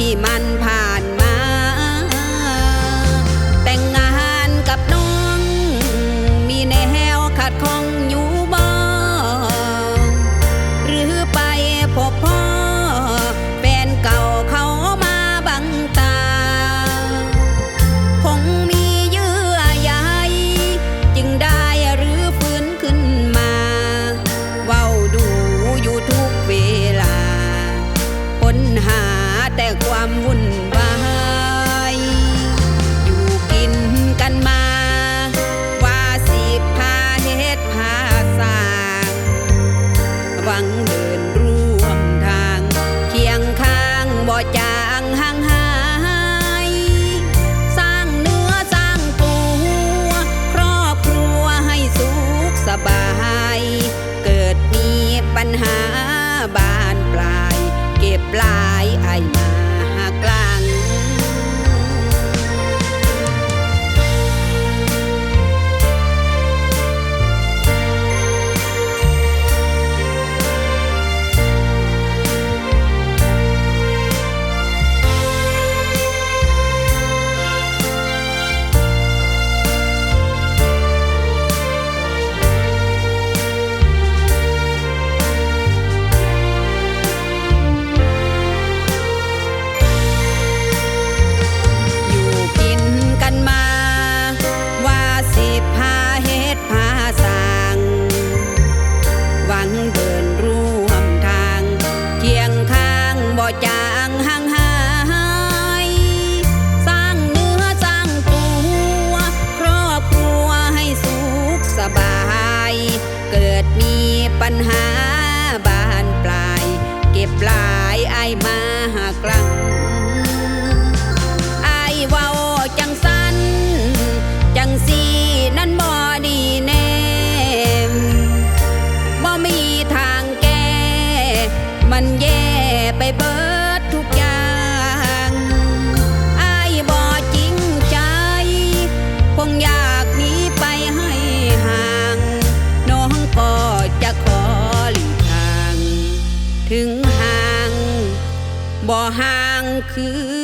ที่มัน แต่ความวุ่นวาย เกิดมีปัญหาบานปลาย เก็บลายไอมาหากลังไอเว้าจังสัน จังสีนั้นบ่ดีแน่บ่มีทางแก้มันเย บ่ห่างคือ